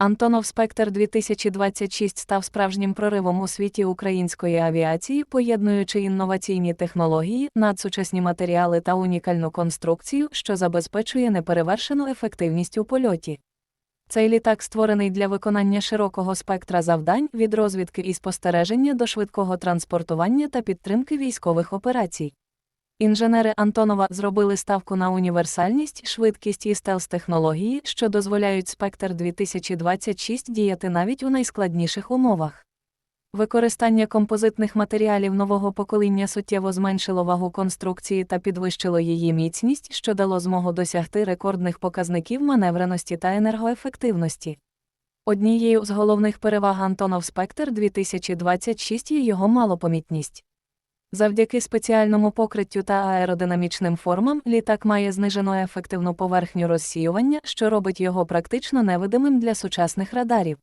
Антонов Спектр 2026 став справжнім проривом у світі української авіації, поєднуючи інноваційні технології, надсучасні матеріали та унікальну конструкцію, що забезпечує неперевершену ефективність у польоті. Цей літак створений для виконання широкого спектра завдань від розвідки і спостереження до швидкого транспортування та підтримки військових операцій. Інженери Антонова зробили ставку на універсальність, швидкість і стелс-технології, що дозволяють спектр 2026 діяти навіть у найскладніших умовах. Використання композитних матеріалів нового покоління суттєво зменшило вагу конструкції та підвищило її міцність, що дало змогу досягти рекордних показників маневреності та енергоефективності. Однією з головних переваг Антонов Спектр 2026 є його малопомітність. Завдяки спеціальному покриттю та аеродинамічним формам літак має знижену ефективну поверхню розсіювання, що робить його практично невидимим для сучасних радарів.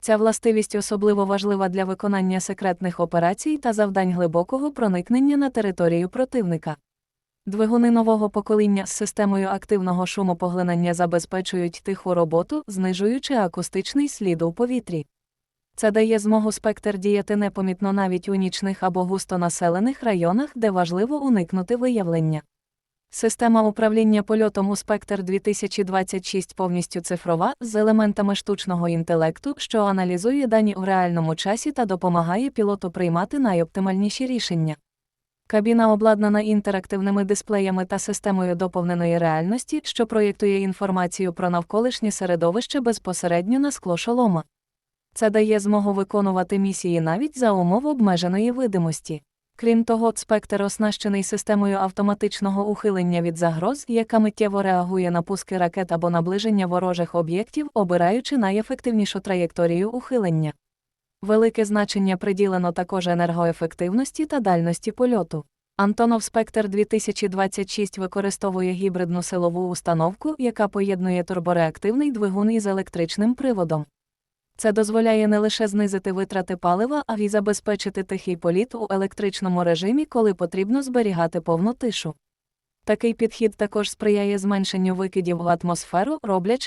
Ця властивість особливо важлива для виконання секретних операцій та завдань глибокого проникнення на територію противника. Двигуни нового покоління з системою активного шумопоглинання забезпечують тиху роботу, знижуючи акустичний слід у повітрі. Це дає змогу спектр діяти непомітно навіть у нічних або густонаселених районах, де важливо уникнути виявлення. Система управління польотом у спектр 2026 повністю цифрова з елементами штучного інтелекту, що аналізує дані у реальному часі та допомагає пілоту приймати найоптимальніші рішення. Кабіна обладнана інтерактивними дисплеями та системою доповненої реальності, що проєктує інформацію про навколишнє середовище безпосередньо на скло шолома. Це дає змогу виконувати місії навіть за умов обмеженої видимості. Крім того, спектр оснащений системою автоматичного ухилення від загроз, яка миттєво реагує на пуски ракет або наближення ворожих об'єктів, обираючи найефективнішу траєкторію ухилення. Велике значення приділено також енергоефективності та дальності польоту. Антонов Спектр 2026 використовує гібридну силову установку, яка поєднує турбореактивний двигун із електричним приводом. Це дозволяє не лише знизити витрати палива, а й забезпечити тихий політ у електричному режимі, коли потрібно зберігати повну тишу. Такий підхід також сприяє зменшенню викидів в атмосферу, роблячи